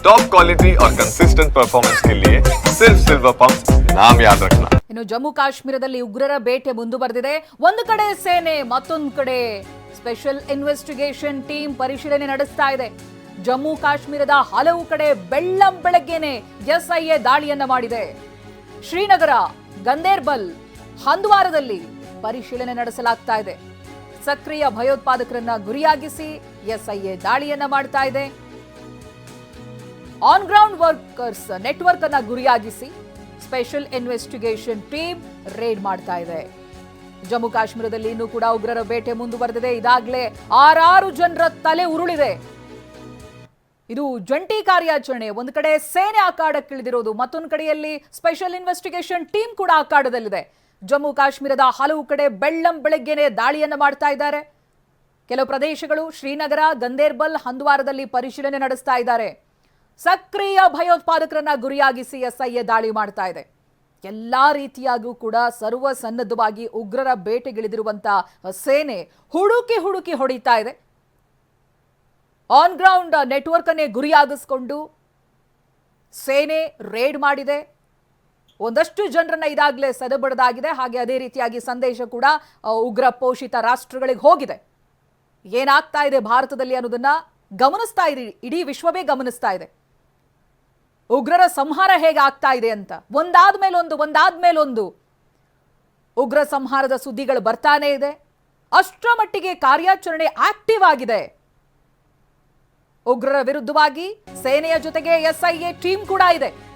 Top quality और consistent performance के लिए सिर्फ सिल्वर पंप नाम याद रखना ಇನ್ನು ಜಮ್ಮು ಕಾಶ್ಮೀರದಲ್ಲಿ ಉಗ್ರರ ಬೇಟೆ ಮುಂದುವರೆದಿದೆ ಒಂದು ಕಡೆ ಸೇನೆ ಮತ್ತೊಂದು ಕಡೆ ಸ್ಪೆಷಲ್ ಇನ್ವೆಸ್ಟಿಗೇಷನ್ ಟೀಮ್ ಪರಿಶೀಲನೆ ನಡೆಸ್ತಾ ಇದೆ ಜಮ್ಮು ಕಾಶ್ಮೀರದ ಹಲವು ಕಡೆ ಬೆಳ್ಳಂ ಬೆಳಗ್ಗೆನೆ ಎಸ್ಐಎ ದಾಳಿಯನ್ನ ಮಾಡಿದೆ ಶ್ರೀನಗರ ಗಂದೇರ್ಬಲ್ ಹಂದ್ವಾರದಲ್ಲಿ ಪರಿಶೀಲನೆ ನಡೆಸಲಾಗ್ತಾ ಇದೆ ಸಕ್ರಿಯ ಭಯೋತ್ಪಾದಕರನ್ನ ಗುರಿಯಾಗಿಸಿ ಎಸ್ಐಎ ದಾಳಿಯನ್ನ ಮಾಡ್ತಾ ಇದೆ ಆನ್ ಗ್ರೌಂಡ್ ವರ್ಕರ್ಸ್ ನೆಟ್ವರ್ಕ್ ಅನ್ನ ಗುರಿಯಾಗಿಸಿ ಸ್ಪೆಷಲ್ ಇನ್ವೆಸ್ಟಿಗೇಷನ್ ಟೀಮ್ ರೇಡ್ ಮಾಡ್ತಾ ಇದೆ. ಜಮ್ಮು ಕಾಶ್ಮೀರದಲ್ಲಿ ಇನ್ನೂ ಕೂಡ ಉಗ್ರರ ಬೇಟೆ ಮುಂದುವರೆದಿದೆ. ಇದಾಗಲೇ ಆರಾರು ಜನರ ತಲೆ ಉರುಳಿದೆ. ಇದು ಜಂಟಿ ಕಾರ್ಯಾಚರಣೆ. ಒಂದು ಕಡೆ ಸೇನೆ ಅಖಾಡಕ್ಕಿಳಿದಿರೋದು ಮತ್ತೊಂದು ಕಡೆಯಲ್ಲಿ ಸ್ಪೆಷಲ್ ಇನ್ವೆಸ್ಟಿಗೇಷನ್ ಟೀಮ್ ಕೂಡ ಅಖಾಡದಲ್ಲಿದೆ. ಜಮ್ಮು ಕಾಶ್ಮೀರದ ಹಲವು ಕಡೆ ಬೆಳ್ಳಂ ಬೆಳಗ್ಗೆನೆ ದಾಳಿಯನ್ನು ಮಾಡ್ತಾ ಇದ್ದಾರೆ. ಕೆಲವು ಪ್ರದೇಶಗಳು ಶ್ರೀನಗರ ಗಂದೇರ್ಬಲ್ ಹಂದ್ವಾರದಲ್ಲಿ ಪರಿಶೀಲನೆ ನಡೆಸ್ತಾ ಇದ್ದಾರೆ. ಸಕ್ರಿಯ ಭಯೋತ್ಪಾದಕರನ್ನ ಗುರಿಯಾಗಿಸಿ ಎಸ್ಐಎ ದಾಳಿ ಮಾಡ್ತಾ ಇದೆ. ಎಲ್ಲ ರೀತಿಯಾಗೂ ಕೂಡ ಸರ್ವಸನ್ನದ್ಧವಾಗಿ ಉಗ್ರರ ಬೇಟೆಗಿಳಿದಿರುವಂತ ಸೇನೆ ಹುಡುಕಿ ಹುಡುಕಿ ಹೊಡಿತಾ ಇದೆ. ಆನ್ ಗ್ರೌಂಡ್ ನೆಟ್ವರ್ಕ್ ಅನ್ನೇ ಗುರಿಯಾಗಿಸ್ಕೊಂಡು ಸೇನೆ ರೇಡ್ ಮಾಡಿದೆ. ಒಂದಷ್ಟು ಜನರನ್ನ ಇದಾಗಲೇ ಸದಬಡದಾಗಿದೆ. ಹಾಗೆ ಅದೇ ರೀತಿಯಾಗಿ ಸಂದೇಶ ಕೂಡ ಉಗ್ರ ಪೋಷಿತ ರಾಷ್ಟ್ರಗಳಿಗೆ ಹೋಗಿದೆ. ಏನಾಗ್ತಾ ಇದೆ ಭಾರತದಲ್ಲಿ ಅನ್ನೋದನ್ನ ಗಮನಿಸ್ತಾ ಇದೆ ಇಡೀ ವಿಶ್ವವೇ ಗಮನಿಸ್ತಾ ಇದೆ. ಉಗ್ರರ ಸಂಹಾರ ಹೇಗೆ ಆಗ್ತಾ ಇದೆ ಅಂತ. ಒಂದಾದ ಮೇಲೊಂದು ಒಂದಾದ ಮೇಲೊಂದು. ಉಗ್ರ ಸಂಹಾರದ ಸುದ್ದಿಗಳು ಬರ್ತಾನೆ ಇದೆ. ಅಷ್ಟರ ಮಟ್ಟಿಗೆ ಕಾರ್ಯಾಚರಣೆ ಆಕ್ಟಿವ್ ಆಗಿದೆ. ಉಗ್ರರ ವಿರುದ್ಧವಾಗಿ ಸೇನೆಯ ಜೊತೆಗೆ ಎಸ್ಐಎ ಟೀಮ್ ಕೂಡ ಇದೆ.